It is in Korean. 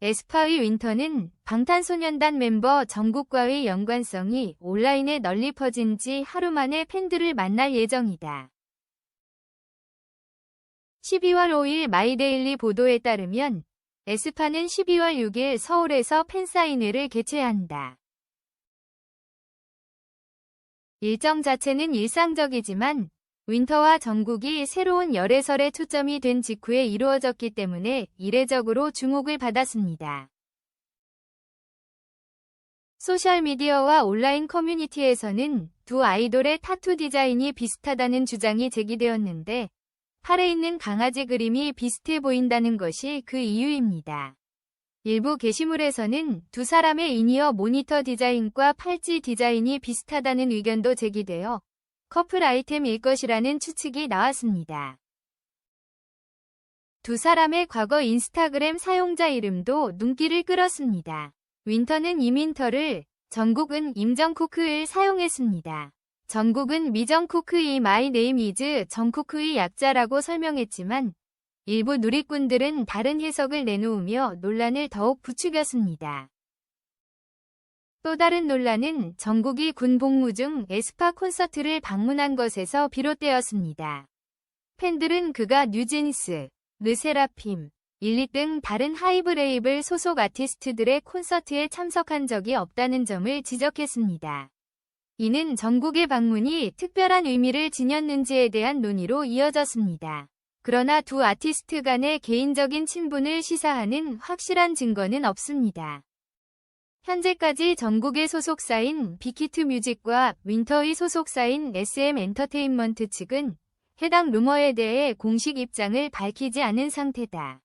에스파의 윈터는 방탄소년단 멤버 정국과의 연관성이 온라인에 널리 퍼진 지 하루 만에 팬들을 만날 예정이다. 12월 5일 마이데일리 보도에 따르면 에스파는 12월 6일 서울에서 팬사인회를 개최한다. 일정 자체는 일상적이지만 윈터와 정국이 새로운 열애설에 초점이 된 직후에 이루어졌기 때문에 이례적으로 주목을 받았습니다. 소셜미디어와 온라인 커뮤니티에서는 두 아이돌의 타투 디자인이 비슷하다는 주장이 제기되었는데 팔에 있는 강아지 그림이 비슷해 보인다는 것이 그 이유입니다. 일부 게시물에서는 두 사람의 이니어 모니터 디자인과 팔찌 디자인이 비슷하다는 의견도 제기되어 커플 아이템일 것이라는 추측이 나왔습니다. 두 사람의 과거 인스타그램 사용자 이름도 눈길을 끌었습니다. 윈터는 이민터를, 전국은 임정쿠크를 사용했습니다. 전국은 미정쿠크이 마이 네임 이즈 정쿠크의 약자라고 설명했지만 일부 누리꾼들은 다른 해석을 내놓으며 논란을 더욱 부추겼습니다. 또 다른 논란은 전국이 군 복무 중 에스파 콘서트를 방문한 것에서 비롯되었습니다. 팬들은 그가 뉴진스, 르세라핌, 일리 등 다른 하이브 레이블 소속 아티스트들의 콘서트에 참석한 적이 없다는 점을 지적했습니다. 이는 전국의 방문이 특별한 의미를 지녔는지에 대한 논의로 이어졌습니다. 그러나 두 아티스트 간의 개인적인 친분을 시사하는 확실한 증거는 없습니다. 현재까지 전국의 소속사인 빅히트 뮤직과 윈터의 소속사인 SM 엔터테인먼트 측은 해당 루머에 대해 공식 입장을 밝히지 않은 상태다.